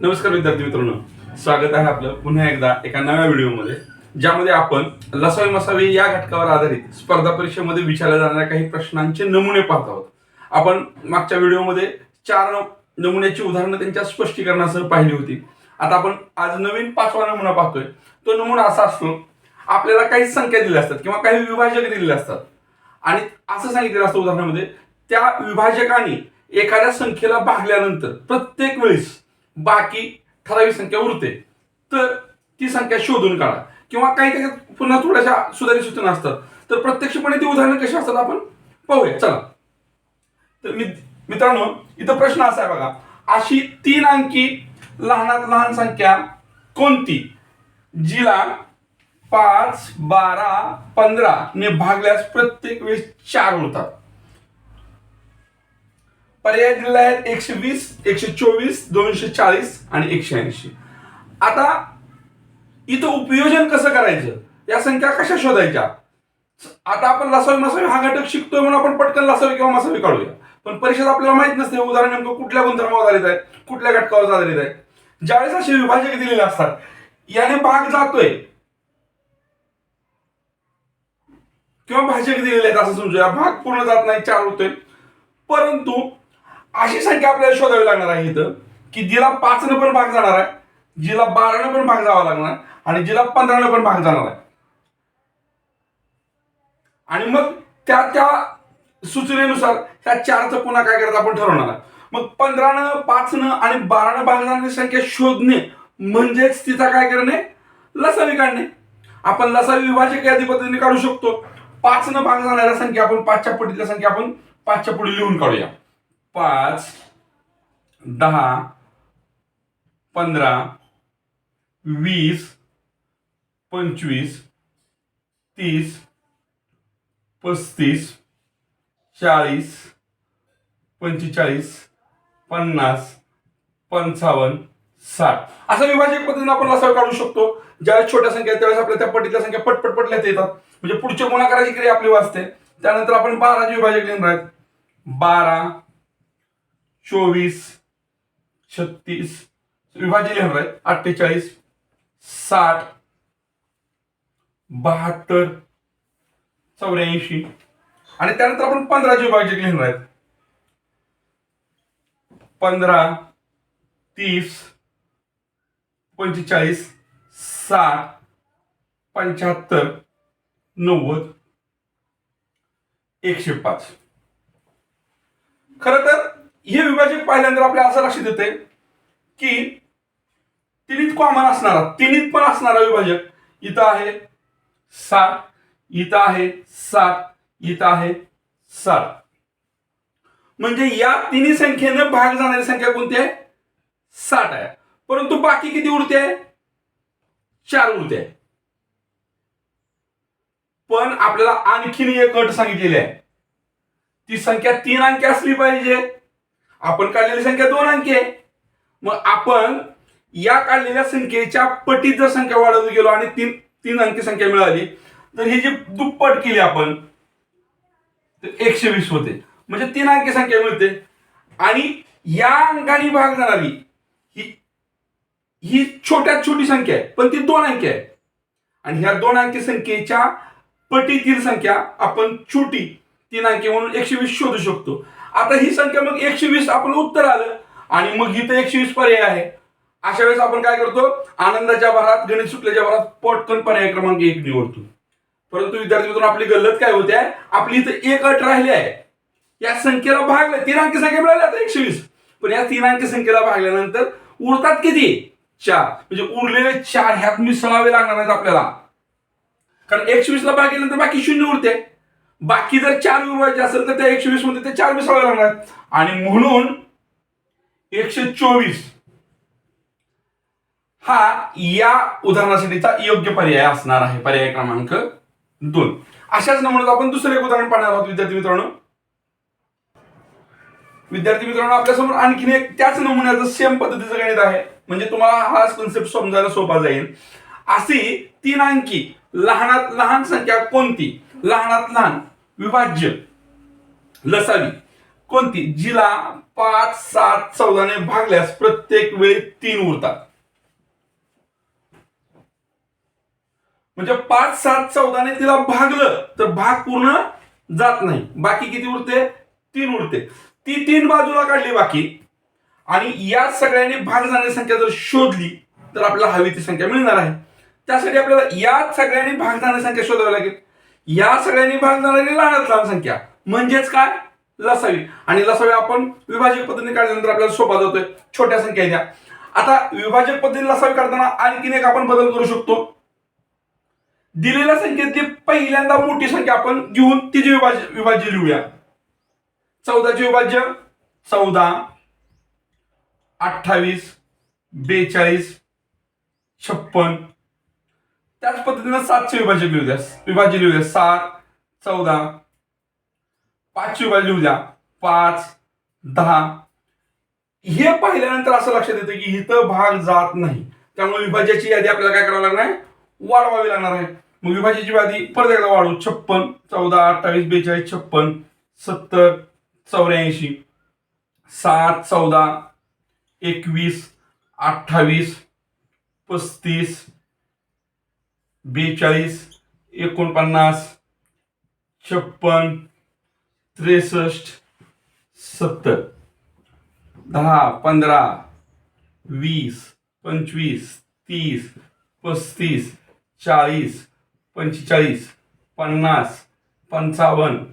नमस्कार विद्यार्थी मित्रांनो. स्वागत आहे आपलं पुन्हा एकदा एका नव्या व्हिडिओमध्ये ज्यामध्ये आपण लसावी मसावी या घटकावर आधारित स्पर्धा परीक्षेमध्ये विचारल्या जाणाऱ्या काही प्रश्नांचे नमुने पाहत आहोत. आपण मागच्या व्हिडिओमध्ये चार नमुन्याची उदाहरणं त्यांच्या स्पष्टीकरणासह पाहिली होती. आता आपण आज नवीन पाचवा नमुना पाहतोय. तो नमुना असा असतो आपल्याला काही संख्या दिल्या असतात किंवा काही विभाजक दिलेले असतात. आणि असं सांगितलेलं असतं उदाहरणामध्ये त्या विभाजकाने एखाद्या संख्येला भागल्यानंतर प्रत्येक वेळेस बाकी ठराविक संख्या उरते. तर ती संख्या शोधून काढा. किंवा काही त्याच्यात पुन्हा थोड्याशा सुधारित सूचना असतात. तर प्रत्यक्षपणे ती उदाहरणं कशी असतात आपण पाहूया. चला. तर मित्रांनो इथं प्रश्न असा आहे बघा. अशी तीन अंकी लहानात लहान संख्या कोणती? जिला पाच बारा पंधरा ने भागल्यास प्रत्येक वेळेस चार होतात पर्याय दिलेला आहे एकशे वीस एकशे चोवीस दोनशे चाळीस आणि एकशे ऐंशी. आता इथं उपयोजन कसं करायचं? या संख्या कशा शोधायच्या? आता आपण लसावी मसावी हा घटक शिकतोय म्हणून आपण पटकन लसावी किंवा मसावी काढूया. पण परीक्षेत आपल्याला माहीत नसते उदाहरण नेमकं कुठल्या गुणधर्मावर आधारित आहे कुठल्या घटकावर आधारित आहे. ज्यावेळेस असे विभाजक दिलेले असतात याने भाग जातोय. किंवा भाजक दिलेले आहेत असं समजूया. भाग पूर्ण जात नाही चार होतोय. परंतु अशी संख्या आपल्याला शोधावी लागणार आहे इथं की जिला पाचनं पण भाग जाणार आहे जिला बारानं पण भाग जावा लागणार आणि जिला पंधरानं पण भाग जाणार आहे. आणि मग त्या त्या सूचनेनुसार त्या चारचं पुन्हा काय करायचं आपण ठरवणार आहे. मग पंधरानं पाचनं आणि बारानं भाग जाणारी संख्या शोधणे म्हणजेच तिचा काय करणे? लसावी काढणे. आपण लसावी विभाजक यादी पद्धतीने काढू शकतो. पाचनं भाग जाणाऱ्या संख्या आपण पाचच्या पटीतल्या संख्या आपण पाचच्या पुढे लिहून काढूया. पाच दहा पंधरा वीस पंचवीस तीस पस्तीस चाळीस पंचेचाळीस पन्नास पंचावन्न साठ. असं विभाजक पद्धतीने आपण लसावी काढू शकतो. ज्यावेळेस छोट्या संख्या त्यावेळेस आपल्या त्या पटीतल्या संख्या पटपट लिहिता येतात. म्हणजे पुढच्या गुणाकाराची क्रिया आपली वाचते. त्यानंतर आपण बाराचे विभाजक लिहिणार आहेत. बारा चोवीस छत्तीस विभाजित लिहिणार आहे अठ्ठेचाळीस साठ बहात्तर चौऱ्याऐंशी. आणि त्यानंतर आपण पंधराचे विभाजक लिहिणार आहेत. पंधरा तीस पंचेचाळीस साठ पंच्याहत्तर नव्वद एकशे पाच. खर तर हे विभाजक पाहिल्यानंतर आपल्याला असं लक्षात येते की तिन्हीत कॉमन असणारा तिन्हीत पण असणारा विभाजक इथं आहे साठ इथं आहे सात इथं आहे सात. म्हणजे या तिन्ही संख्येनं भाग जाणारी संख्या कोणती आहे? साठ आहे. परंतु बाकी किती उरते? आहे चार उरते. आहे पण आपल्याला आणखीन एक अट सांगितलेली आहे. ती संख्या तीन अंकी असली पाहिजे. आपण काढलेली संख्या दोन अंकी आहे. मग आपण या काढलेल्या संख्येच्या पटीत जर संख्या वाढवत गेलो आणि तीन तीन अंकी संख्या मिळाली तर ही जी दुप्पट केली आपण तर एकशे वीस होते. म्हणजे तीन अंकी संख्या मिळते. आणि या अंकाने भाग जाणारी ही ही छोट्यात छोटी संख्या आहे पण ती दोन अंकी आहे. आणि ह्या दोन अंकी संख्येच्या पटीतील संख्या आपण छोटी तीन अंकी म्हणून एकशे वीस शोधू शकतो. आता ही संख्या मग एकशे वीस आपण उत्तर आलं. आणि मग इथं एकशे वीस पर्याय आहे. अशा वेळेस आपण काय करतो? आनंदाच्या भरात गणित सुटल्याच्या भरात पटकन पर्याय क्रमांक एक निवडतो. परंतु विद्यार्थी मित्रांनो आपली गल्लत काय होते? आपली इथं एक अट राहिली आहे. या संख्येला भागलं. तीन अंकी संख्या मिळाली आता एकशे वीस. पण या तीन अंकी संख्येला भागल्यानंतर उरतात किती? चार. म्हणजे उरलेले चार ह्यात मिसळावे लागणार आहेत आपल्याला. कारण एकशे वीस ला भागल्यानंतर बाकी शून्य उरते. बाकी जर चार उरवायचे असेल तर त्या एकशे वीसमध्ये ते चार मिसळावे लागणार. आणि म्हणून एकशे चोवीस. हा या उदाहरणासाठीचा योग्य पर्याय असणार आहे. पर्याय क्रमांक दोन. अशाच नमुन्यात आपण दुसरे एक उदाहरण पाहणार आहोत विद्यार्थी मित्रांनो. विद्यार्थी मित्रांनो आपल्यासमोर आणखीन एक त्याच नमुन्याचं सेम पद्धतीचं गणित आहे. म्हणजे तुम्हाला हा कन्सेप्ट समजायला सोपा जाईल. अशी तीन अंकी लहानात लहान संख्या कोणती? लहानात लहान विभाज्य लसावी. कोणती? जिला पाच सात चौदाने भागल्यास प्रत्येक वेळी तीन उरतात. म्हणजे पाच सात चौदाने तिला भागलं तर भाग पूर्ण जात नाही. बाकी किती उरते? तीन उरते. ती तीन बाजूला काढली बाकी आणि या सगळ्यांनी भाग जाणारी संख्या जर शोधली तर आपल्याला हवी ती संख्या मिळणार आहे. त्यासाठी आपल्याला या सगळ्यांनी भाग जाणारी संख्या शोधावी लागेल. या सगळ्यांनी भाग जाणारी लहानात लहान संख्या. म्हणजेच काय? लसावी. आणि लसावी आपण विभाजक पद्धतीने काढल्यानंतर आपल्याला सोपा जातोय. छोट्या संख्या द्या. आता विभाजक पद्धतीने लसावी काढताना आणखीन एक आपण बदल करू शकतो. दिलेल्या संख्येतली पहिल्यांदा मोठी संख्या आपण घेऊन तिचे विभाज्य विभाज्य लिहूया. चौदाचे विभाज्य चौदा अठ्ठावीस बेचाळीस छप्पन त्याच पद्धतीनं सातशे विभाज्य लिहू द्या. विभाज्य लिहू द्या. सात चौदा पाचशे विभाज्य लिहू द्या. पाच दहा. हे पाहिल्यानंतर असं लक्षात येतं की इथं भाग जात नाही. त्यामुळे विभाज्याची यादी आपल्याला काय करावं लागणार आहे? वाढवावी लागणार आहे. मग विभाज्याची यादी परत एकदा वाढवू. छप्पन चौदा अठ्ठावीस बेचाळीस छप्पन सत्तर चौऱ्याऐंशी. सात चौदा एकवीस अठ्ठावीस पस्तीस बेचाळीस एकोणपन्नास छप्पन त्रेसष्ट सत्तर. दहा पंधरा वीस पंचवीस तीस पस्तीस चाळीस पंचेचाळीस पन्नास पंचावन्न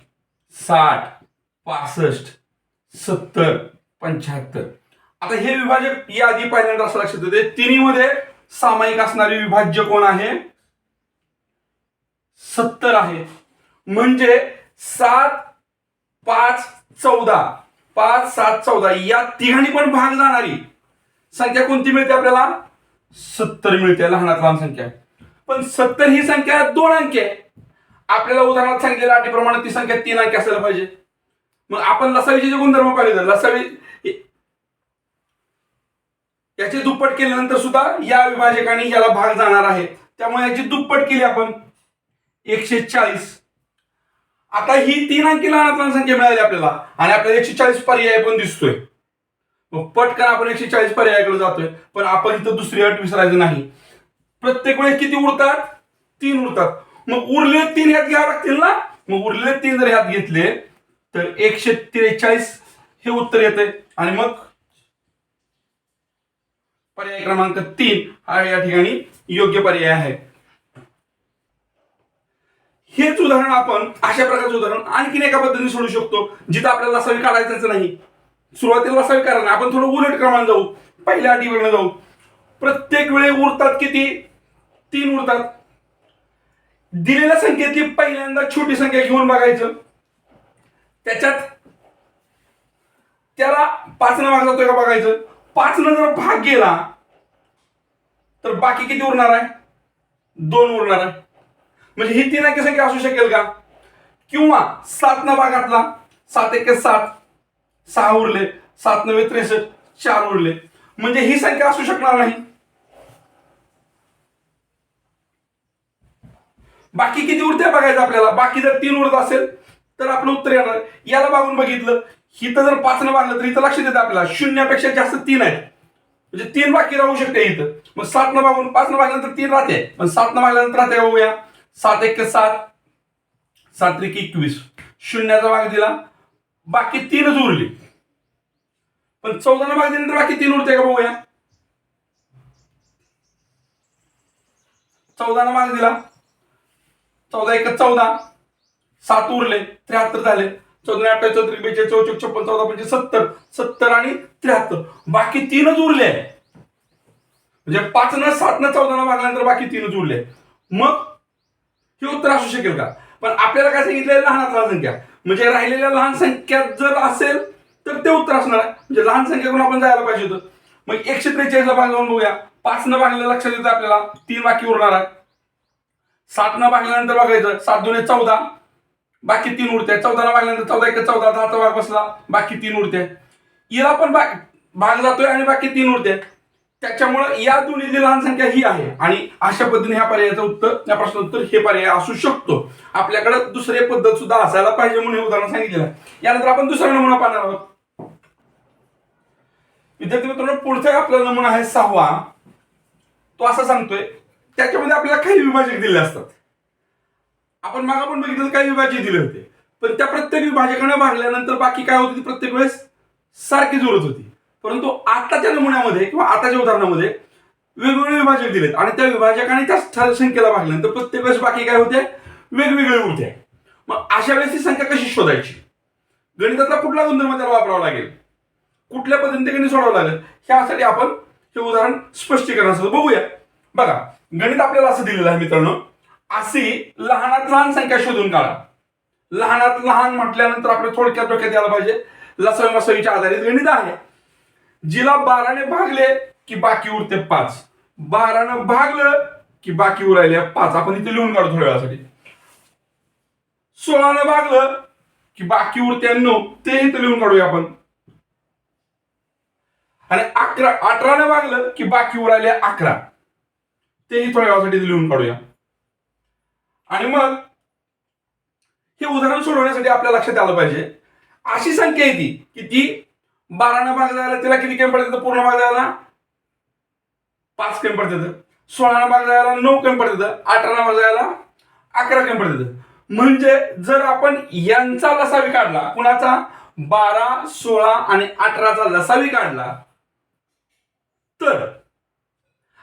साठ पासष्ट सत्तर पंच्याहत्तर. आता हे विभाजक यादी पहिल्यांदा असं लक्षात येते. तिन्हीमध्ये सामायिक असणारे विभाज्य कोण आहे? सत्तर आहे. म्हणजे सात पाच चौदा. पाच सात चौदा. या तिघांनी पण भाग जाणारी. संख्या कोणती मिळते आपल्याला? सत्तर मिळते. लहानात लहान संख्या. पण सत्तर ही संख्या दोन अंकी आहे. आपल्याला उदाहरणात सांगितलेल्या अटीप्रमाणे ती संख्या तीन अंकी असायला पाहिजे. मग आपण लसावीचे जे गुणधर्म पाहिले तर लसावी याचे दुप्पट केल्यानंतर सुद्धा या विभाजकाने याला भाग जाणार आहे. त्यामुळे याची दुप्पट केली आपण. एकशे चाळीस. आता ही तीन अंकी लहानात लहान संख्या मिळाली आपल्याला. आणि आपल्याला एकशे चाळीस पर्याय पण दिसतोय. मग पटकन आपण एकशे चाळीस पर्यायाकडे जातोय. पण आपण इथं दुसरी अट विसरायचं नाही. प्रत्येक वेळेस किती उरतात तीन उरतात मग उरले तीन ह्यात घ्यावे लागतील ना? मग उरले तीन जर ह्यात घेतले तर एकशे त्रेचाळीस हे उत्तर येते आणि मग पर्याय क्रमांक तीन हा या ठिकाणी योग्य पर्याय आहे. हेच उदाहरण आपण अशा प्रकारचं उदाहरण आणखीन एका पद्धतीने सोडू शकतो जिथं आपल्याला असावी काढायचं नाही. सुरुवातीला असावी कारण आपण थोडं उलट क्रमाने जाऊ पहिल्या अटीवरनं जाऊ. प्रत्येक वेळी उरतात किती? तीन उरतात. दिलेल्या संख्येतली पहिल्यांदा छोटी संख्या घेऊन बघायचं. त्याच्यात त्याला पाचनं भाग जातोय का बघायचं? पाचनं जर भाग गेला तर बाकी किती उरणार आहे? दोन उरणार आहे. म्हणजे ही तीन अंकी संख्या असू शकेल का? किंवा सात न भागातला सात एक सात सहा उरले सात नव्हे त्रेसष्ट चार उरले. म्हणजे ही संख्या असू शकणार नाही. बाकी किती उरते बघायचं आपल्याला? बाकी जर तीन उरत असेल तर आपलं उत्तर येणार. याला बघून बघितलं हिथं जर पाच न भागलं तर इथं लक्षात येतं आपल्याला. शून्यापेक्षा जास्त तीन आहेत. म्हणजे तीन बाकी राहू शकते इथं. मग सात न भागून पाच न भागल्यानंतर तीन राहते. पण सात न भागल्यानंतर राहते होऊया? बघूया सात एक सात. सात एक एकवीस. शून्याचा भाग दिला. बाकी तीनच उरली. पण चौदा भाग दिल्यानंतर बाकी तीन उरते का बघूया. चौदा भाग दिला. चौदा एक चौदा. सात उरले. त्र्याहत्तर झाले. चौदा अठ्ठावीस चौदा बेचाळीस चौचक छप्पन चौदा पंचे सत्तर. सत्तर आणि त्र्याहत्तर. बाकी तीनच उरले. म्हणजे पाच न सात न चौदा भागल्यानंतर बाकी तीनच उरले. मग हे उत्तर असू शकेल का? पण आपल्याला काय सांगितलं लहानात लहान संख्या. म्हणजे राहिलेल्या लहान संख्या जर असेल तर ते उत्तर असणार आहे. म्हणजे लहान संख्या आपण जायला पाहिजे होतं. मग एकशे त्रेचाळीसला भाग जाऊन बघूया. पाच न भागलेलं लक्षात येतं आपल्याला. तीन बाकी उरणार आहे. सात न भागल्यानंतर बघायचं. सात दोन चौदा. बाकी तीन उरते चौदा न भागल्यानंतर चौदा एक चौदा. दहाचा भाग बसला बाकी तीन उरते याला पण भाग भाग जातोय आणि बाकी तीन उरते त्याच्यामुळं या दोन्ही लहान संख्या ही आहे. आणि अशा पद्धतीने ह्या पर्यायाचं उत्तर या प्रश्नाचं उत्तर हे पर्याय असू शकतो. आपल्याकडे दुसरे पद्धत सुद्धा असायला पाहिजे म्हणून हे उदाहरण सांगितलेलं आहे. यानंतर आपण दुसरा नमुना पाहणार आहोत. विद्यार्थी मित्रांनो पुढचा आपला नमुना आहे सहावा. तो असा सांगतोय त्याच्यामध्ये आपल्याला काही विभाजक दिले असतात. आपण मागा पण बघितलं काही विभाजक दिले होते. पण त्या प्रत्येक विभाजकाने भागल्यानंतर बाकी काय होती ती प्रत्येक वेळेस? सारखीच उरत होती. परंतु आताच्या नमुन्यामध्ये किंवा आताच्या उदाहरणामध्ये वेगवेगळे विभाजक दिलेत आणि त्या विभाजकाने त्या ठराविक संख्येला भागल्यानंतर प्रत्येक वेळेस बाकी काय होते? वेगवेगळे उरते. मग अशा वेळेस ही संख्या कशी शोधायची? गणितातला कुठला गुणधर्म त्याला वापरावा लागेल? कुठल्या पद्धतीने गणित सोडावं लागेल? ह्यासाठी आपण हे उदाहरण स्पष्टीकरणासह बघूया. बघा गणित आपल्याला असं दिलेलं आहे मित्रांनो अशी लहानात लहान संख्या शोधून काढा. लहानात लहान म्हटल्यानंतर आपल्या थोडक्यात डोक्यात यायला पाहिजे. लसावी मसावीच्या आधारित गणित आहे. जिला बाराने भागले की बाकी उरते पाच. बारानं भागलं की बाकी उरायले पाच. आपण इथे लिहून काढू थोड्या वेळासाठी सोळानं भागलं की बाकी उरते नऊ. ते इथे लिहून काढूया आपण. आणि अकरा अठरानं भागलं की बाकी उरायले अकरा. तेही थोड्या वेळासाठी लिहून काढूया. आणि मग हे उदाहरण सोडवण्यासाठी आपल्या लक्षात आलं पाहिजे. अशी संख्या आहे ती की ती बारानं भाग जायला तिला किती कॅम्प पडतात? पूर्ण भाग जायला पाच कॅम्प पडते सोळानं भाग जायला नऊ कॅम्प पडते अठरानं भाग जायला अकरा कॅम्प पडतात. म्हणजे जर आपण यांचा लसावी काढला कुणाचा? बारा सोळा आणि अठराचा लसावी काढला तर?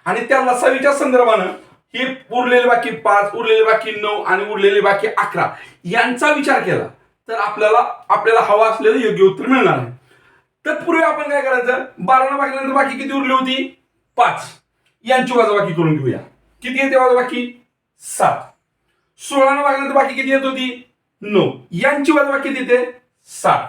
आणि त्या लसावीच्या संदर्भानं हे उरलेले बाकी पाच उरलेले बाकी नऊ आणि उरलेले बाकी अकरा यांचा विचार केला तर आपल्याला आपल्याला हवा असलेलं योग्य उत्तर मिळणार आहे. तत्पूर्वी आपण काय करायचं? बारानं भागल्यानंतर बाकी किती उरली होती? पाच. यांची वाजाबाकी करून घेऊया. किती येते वजाबाकी सात. सोळानं भागल्यानंतर बाकी किती येत होती? नऊ. यांची वजाबाकी किती येते? सात.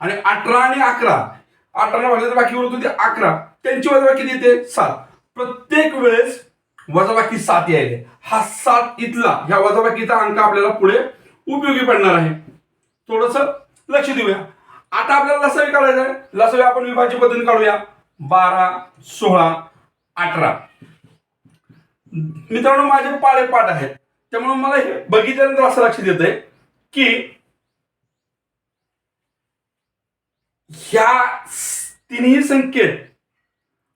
आणि अठरा आणि अकरा. अठरानं भागल्यानंतर बाकी उरत होती अकरा. त्यांची वजाबाकी किती येते? सात. प्रत्येक वेळेस वजाबाकी सात यायले. हा सात इथला ह्या वजाबाकीचा अंक आपल्याला पुढे उपयोगी पडणार आहे. थोडस लक्ष देऊया. आता आपल्याला लसावी काढायचं आहे लसावी आपण विभाज्य पद्धतीने काढूया. बारा सोळा अठरा. मित्रांनो माझे पाळे पाठ आहेत. त्यामुळे मला हे बघितल्यानंतर असं लक्षात येत आहे की ह्या तिन्ही संख्येत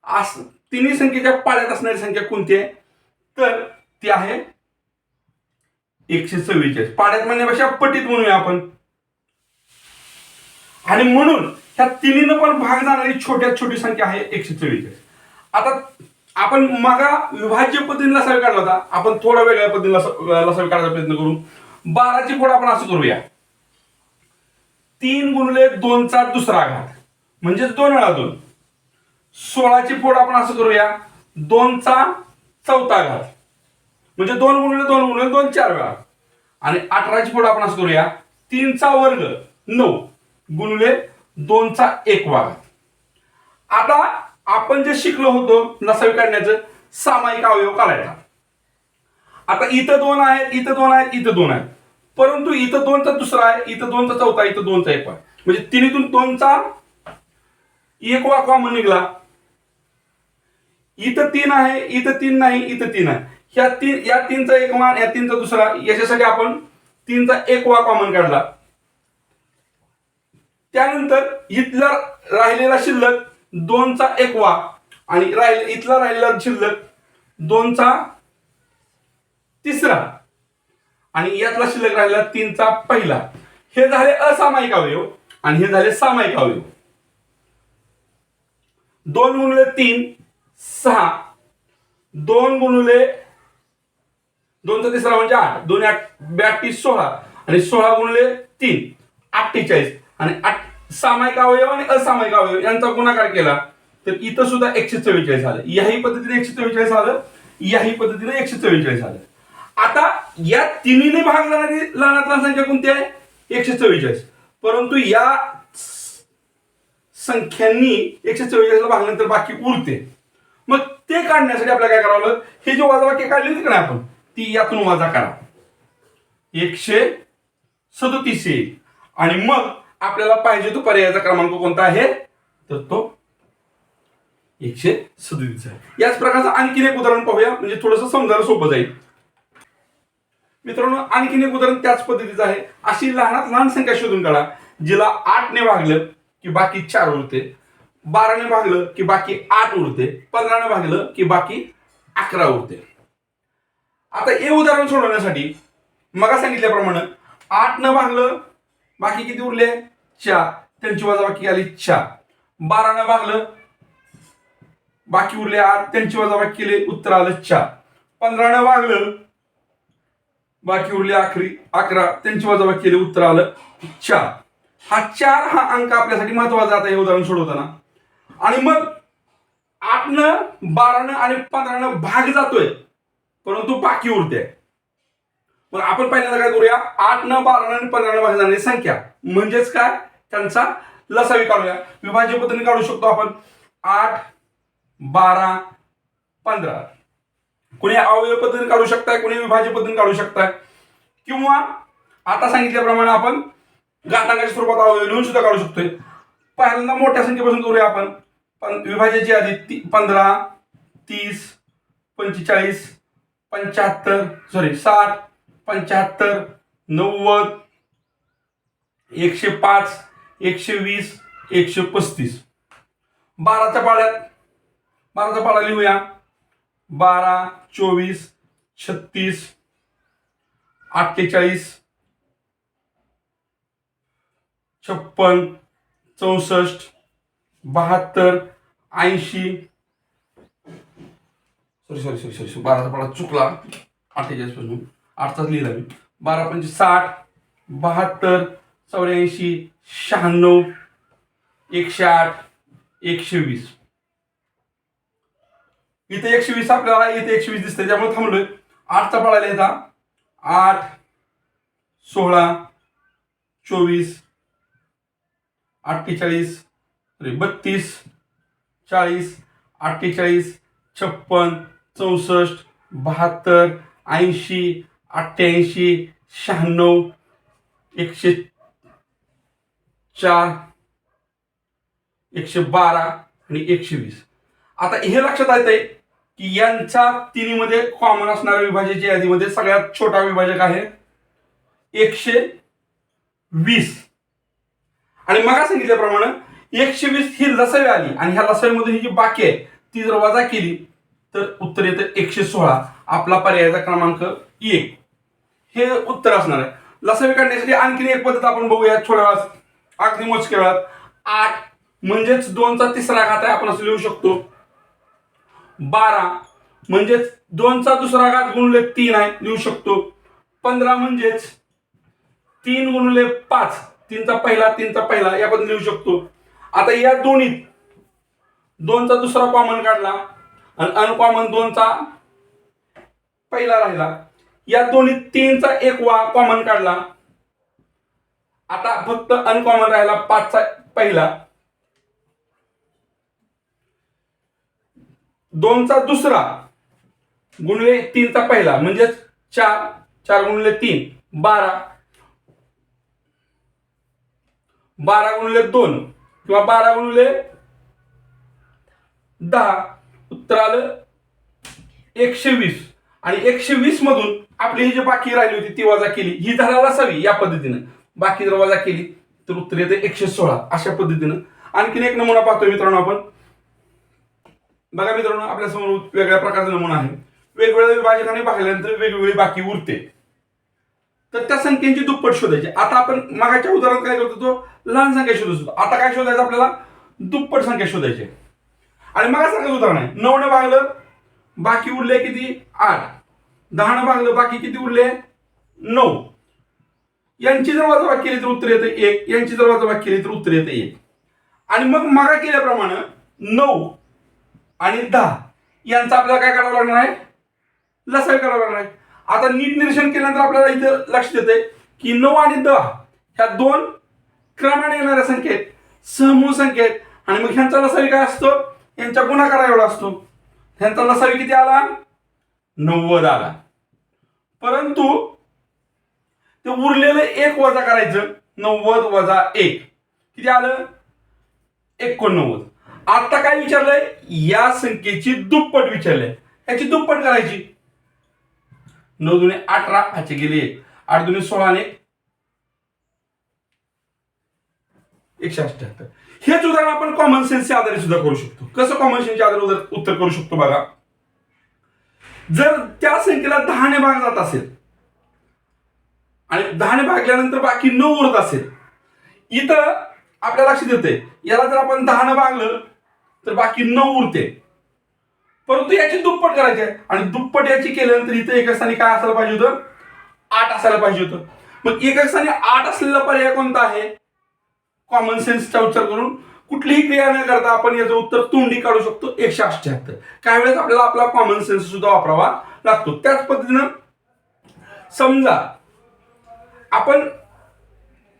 अस तिन्ही संख्येच्या पाळ्यात असणारी संख्या कोणती आहे? तर ती आहे एकशे चव्वेचाळीस पाड्यात म्हणण्यापेक्षा पटीत म्हणूया आपण. आणि म्हणून ह्या तिन्हीनं पण भाग जाणारी छोट्यात छोटी संख्या आहे एकशे चव्वेचाळीस. आता आपण मागा विभाज्य पद्धतीने लसावी काढला होता. आपण थोडा वेगळ्या पद्धतीने लसा- लसावी काढायचा प्रयत्न करू. बाराची पुढे आपण असं करूया. तीन गुणले दोनचा दुसरा घात. म्हणजेच दोन वेळा दोन. सोळाची फोड आपण असं करूया. दोनचा चौथा घात. म्हणजे दोन गुणले दोन गुणले दोन चार वेळा. आणि अठराची फोड आपण असं करूया. तीनचा वर्ग नऊ. गुणले दोनचा एक वाघ आता आपण जे शिकलो होतो नसावी काढण्याचं सामायिक अवयव काढायचा. आता इथं दोन आहेत इथं दोन आहेत इथं दोन आहेत. परंतु इथं दोनचा दुसरा आहे इथं दोनचा चौथा इथं दोनचा एक आहे म्हणजे तिन्हीतून दोनचा एक वा कॉमन निघला. इथं तीन आहे इथं तीन नाही इथं तीन आहे. ह्या तीन या तीनचा एक मान या तीनचा दुसरा याच्यासाठी आपण तीनचा एक वा कॉमन काढला. त्यानंतर इथला राहिलेला शिल्लक दोनचा एक वा. आणि राहिले इथला राहिलेला शिल्लक दोनचा तिसरा. आणि यातला शिल्लक राहिला तीनचा पहिला. हे झाले असामायिक अवयव आणि हे झाले सामायिक अवयव. दोन गुणले तीन सहा. दोन गुणले दोनचा तिसरा म्हणजे आठ. दोन आठ ब्याटी सोळा. आणि सोळा गुणले तीन अठ्ठेचाळीस. आणि आठ सामायिक अवयव आणि असामायिक अवयव यांचा गुणाकार केला. तर इथं सुद्धा एकशे चव्वेचाळीस आलं याही पद्धतीने एकशे चव्वेचाळीस आलं याही पद्धतीने एकशे चव्वेचाळीस आलं आता या तिन्हीने भाग लागणारी लहानातला संख्या कोणती आहे? एकशे चव्वेचाळीस परंतु या संख्यांनी एकशे चव्वेचाळीसला भागल्यानंतर बाकी उरते. मग ते काढण्यासाठी आपल्याला काय करावं लागलं? हे जे वाजावाक्य काढली होती का नाही आपण? ती यातून वाजा करा. एकशे सदोतीस येईल आणि मग आपल्याला पाहिजे तो पर्यायाचा क्रमांक कोणता आहे? तर तो एकशे सदोतीस आहे. याच प्रकारचं आणखीन एक उदाहरण पाहूया. म्हणजे थोडंसं समजायला सोपं जाईल. मित्रांनो आणखीन एक उदाहरण त्याच पद्धतीचं आहे. अशी लहानात लहान संख्या शोधून काढा जिला आठने भागलं की बाकी चार उरते. बाराने भागलं की बाकी आठ उरते. पंधराने भागलं की बाकी अकरा उरते. आता हे उदाहरण सोडवण्यासाठी मग सांगितल्याप्रमाणे आठ न भागलं बाकी किती उरले? चार त्यांची वजाबाकी आली चार बारानं भागलं. बाकी उरले आठ. त्यांची वजाबाकी केली उत्तर आलं चार पंधरानं भागलं. बाकी उरले अकरी अकरा. त्यांची वजाबाकी केली उत्तर आलं चार हा चार हा अंक आपल्यासाठी महत्त्वाचा आता हे उदाहरण सोडवताना. आणि मग आठनं बारानं आणि पंधरानं भाग जातोय. परंतु बाकी उरते. मग आपण पहिल्यांदा काय करूया? आठ न बारा आणि पंधरा भाग जाणारी संख्या म्हणजेच काय? त्यांचा लसावी काढूया. विभाज्य पद्धतीने काढू शकतो आपण. आठ बारा पंधरा. कोणी अवयव पद्धतीने काढू शकताय? कोणी विभाज्य पद्धतीने काढू शकताय? किंवा आता सांगितल्याप्रमाणे आपण घातांकाच्या स्वरूपात अवयव लिहून सुद्धा काढू शकतोय. पहिल्यांदा मोठ्या संख्येपासून करूया आपण. पण विभाज्याची आधी ती पंधरा तीस पंचेचाळीस पंच्याहत्तर सॉरी साठ पंच्याहत्तर नव्वद एकशे पाच एकशे वीस एकशे पस्तीस. बाराच्या पाड्यात बाराचा पाडा लिहूया. बारा चोवीस छत्तीस अठ्ठेचाळीस छप्पन चौसष्ट बहात्तर ऐंशी. सॉरी सॉरी सॉरी सॉरी बाराचा पाडा चुकला. अठ्ठेचाळीसपासून. अर्थात लिहिला. मी बारा पंचवीस साठ बहात्तर चौऱ्याऐंशी शहाण्णव एकशे आठ एकशे वीस. इथे एकशे वीस आपल्याला इथे एकशे वीस दिसते त्यामुळे थांबलोय. आठचा पळाला येता आठ सोळा चोवीस अठ्ठेचाळीस अरे बत्तीस चाळीस अठ्ठेचाळीस छप्पन चौसष्ट बहात्तर ऐंशी अठ्ठ्याऐंशी शहाण्णव एकशे चार एकशे बारा आणि एकशे वीस. आता हे लक्षात येते की यांच्या तिन्हीमध्ये कॉमन असणाऱ्या विभाजाच्या यादीमध्ये सगळ्यात छोटा विभाजक आहे एकशे वीस. आणि मग सांगितल्याप्रमाणे एकशे वीस ही लसावी आली आणि ह्या लसावीमध्ये ही जी बाकी आहे ती जर वजा केली तर उत्तर येतं एकशे सोळा. आपला पर्यायाचा क्रमांक एक. हे उत्तर असणार आहे. लसावी काढण्यासाठी आणखीन एक पद्धत आपण बघूया थोड्या वेळात. अगदी मोजक्या वेळात. आठ म्हणजेच दोनचा तिसरा घात आहे आपण असं लिहू शकतो. बारा म्हणजेच दोनचा दुसरा घात गुणले तीन आहे लिहू शकतो. पंधरा म्हणजेच तीन गुणले पाच. तीनचा पहिला तीनचा पहिला या पण लिहू शकतो. आता या दोन्हीत दोनचा दुसरा कॉमन काढला आणि अनकॉमन दोनचा पहिला राहिला. या दोन्ही तीनचा एक वा कॉमन काढला. आता फक्त अनकॉमन राहिला पाचचा पहिला. दोनचा दुसरा गुणले तीनचा पहिला म्हणजेच चार चार गुणले तीन बारा. बारा गुणले दोन किंवा बारा गुणले दहा. उत्तर आलं एकशे वीस. आणि एकशे वीस मधून आपली ही जी बाकी राहिली होती ती वजा केली. ही झाला असावी या पद्धतीनं. बाकी जर वजा केली तर उत्तर येते एकशे सोळा अशा पद्धतीनं. आणखीन एक नमुना पाहतोय मित्रांनो आपण. बघा मित्रांनो आपल्यासमोर वेगळ्या प्रकारचा नमुना आहे. वेगवेगळ्या विभाजकाने पाहिल्यानंतर वेगवेगळी बाकी उरते. तर त्या संख्येची दुप्पट शोधायची. आता आपण मागाच्या उदाहरणात काय करतो तो लहान संख्या शोधत होतो. आता काय शोधायचं आपल्याला? दुप्पट संख्या शोधायची आणि मग सांगायचं उदाहरण आहे? नऊने भागलं बाकी उरले किती? आठ. दहानं भागलं बाकी किती उरले? नऊ. यांची जर वजाबाकी केली तर उत्तर येतं एक. यांची जर वजाबाकी केली तर उत्तर येतं एक. आणि मग मागा केल्याप्रमाणे नऊ आणि दहा. यांचा आपल्याला काय करावं लागणार आहे? लसावी करावं लागणार आहे. आता नीट निरीक्षण केल्यानंतर आपल्याला इथं लक्ष देते की नऊ आणि दहा ह्या दोन क्रमाने येणाऱ्या संख्येत समूह संख्येत. आणि मग ह्यांचा लसावी काय असतो? यांच्या गुणाकारा एवढा असतो. ह्यांचा लसावी किती आला? नव्वद आला. परंतु ते उरलेलं एक वजा करायचं नव्वद वजा एक. किती आलं? एकोणनव्वद. आता काय विचारलंय? या संख्येची दुप्पट विचारलंय. याची दुप्पट करायची. नऊ दुने अठरा ह्याचे गेले एक. आठ दुने सोळा ने एकशे अठ्याहत्तर. हेच उदाहरण आपण कॉमन सेन्सच्या आधारे सुद्धा करू शकतो. कसं कॉमन सेन्सच्या आधारे उत्तर करू शकतो बघा. जर त्या संख्येला दहाने भाग जात असेल आणि दहाने भागल्यानंतर बाकी नऊ उरत असेल इथं आपल्या लक्षात येते याला जर आपण दहानं भागलं तर बाकी नऊ उरते. परंतु याची दुप्पट करायची आहे. आणि दुप्पट याची केल्यानंतर इथं एका स्थानी काय असायला पाहिजे होतं? आठ असायला पाहिजे होतं. मग एका स्थानी आठ असलेला पर्याय कोणता आहे? कॉमन सेन्सचा उच्चार करून कुठलीही क्रिया न करता आपण याचं उत्तर तोंडी काढू शकतो. एकशे अठ्ठ्याहत्तर. काही वेळेस आपल्याला आपला कॉमन सेन्स सुद्धा वापरावा लागतो. त्याच पद्धतीनं समजा आपण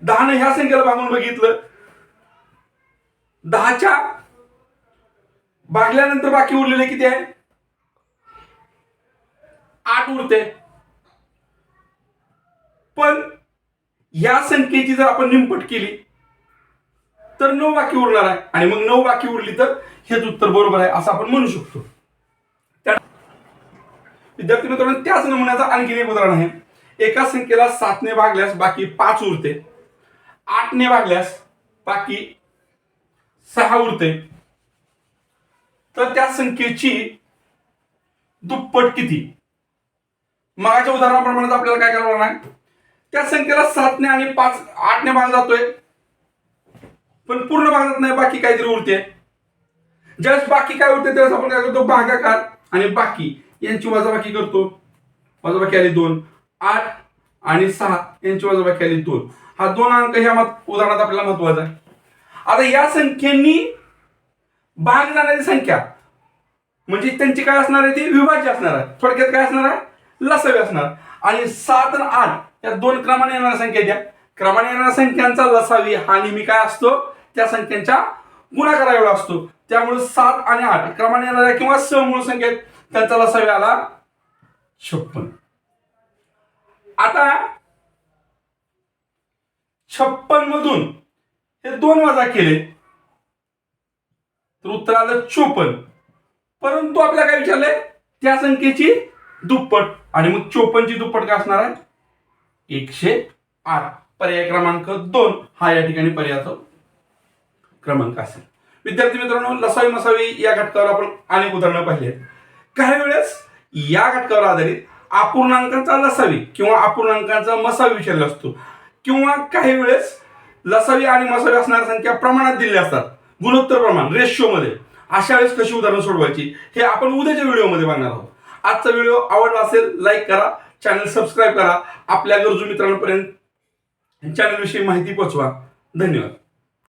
दहानं ह्या संख्येला भागून बघितलं. दहाच्या भागल्यानंतर बाकी उरलेले किती आहे? आठ उरते. पण या संख्येची जर आपण निमपट केली तर नऊ बाकी उरणार आहे. आणि मग नऊ बाकी उरली तर हेच उत्तर बरोबर आहे असं आपण म्हणू शकतो. त्या विद्यार्थी मित्रांनो त्याच नमुन्याचं आणखी एक उदाहरण आहे. एका संख्येला सातने भागल्यास बाकी पाच उरते. आठने भागल्यास बाकी सहा उरते. तर त्या संख्येची दुप्पट किती? मागच्या उदाहरणाप्रमाणे आपल्याला काय करावं लागणार? त्या संख्येला सातने आणि पाच आठने भाग जातोय. पण पूर्ण भागात नाही बाकी काहीतरी उरते. ज्यावेळेस बाकी काय उरते त्यावेळेस आपण काय करतो? भागाकार आणि बाकी यांची वजाबाकी करतो. वजाबाकी आली दोन आठ आणि सहा यांची वजाबाकी आली दोन. हा दोन अंक ह्या मत- उदाहरणात आपल्याला महत्त्वाचा आहे. आता या संख्येनी भाग जाणारी संख्या म्हणजे त्यांची काय असणार आहे ती? विभाज्य असणार आहे. थोडक्यात काय असणार आहे? लसावी असणार. आणि सात आणि आठ या दोन क्रमाने येणाऱ्या संख्या द्या. क्रमाने येणाऱ्या संख्यांचा लसावी हा नेहमी काय असतो? त्या संख्यांच्या गुणाकार एवढा असतो. त्यामुळे सात आणि आठ क्रमाने येणाऱ्या किंवा स मूळ संख्येत त्यांचा लसावी आला छप्पन. आता छप्पन मधून हे दोन वजा केले तर उत्तर आलं चोपन्न. परंतु आपल्याला काय विचारलंय? त्या संख्येची दुप्पट आणि मग चोपनची दुप्पट काय असणार आहे? एकशे आठ. पर्याय क्रमांक दोन हा या ठिकाणी पर्यायाचा क्रमांक असेल. विद्यार्थी मित्रांनो लसावी मसावी या घटकावर आपण अनेक उदाहरणं पाहिली आहेत. काही वेळेस या घटकावर आधारित अपूर्णांकाचा लसावी किंवा अपूर्णांकाचा मसावी विचारला असतो. किंवा काही वेळेस लसावी आणि मसावी असणाऱ्या संख्या प्रमाणात दिल्या असतात. गुणोत्तर प्रमाण रेशिओमध्ये अशा वेळेस कशी उदाहरणं सोडवायची हे आपण उद्याच्या व्हिडिओमध्ये बघणार आहोत. आजचा व्हिडिओ आवडला असेल लाईक करा. चॅनल सबस्क्राईब करा. आपल्या गरजू मित्रांपर्यंत चॅनलविषयी माहिती पोचवा धन्यवाद.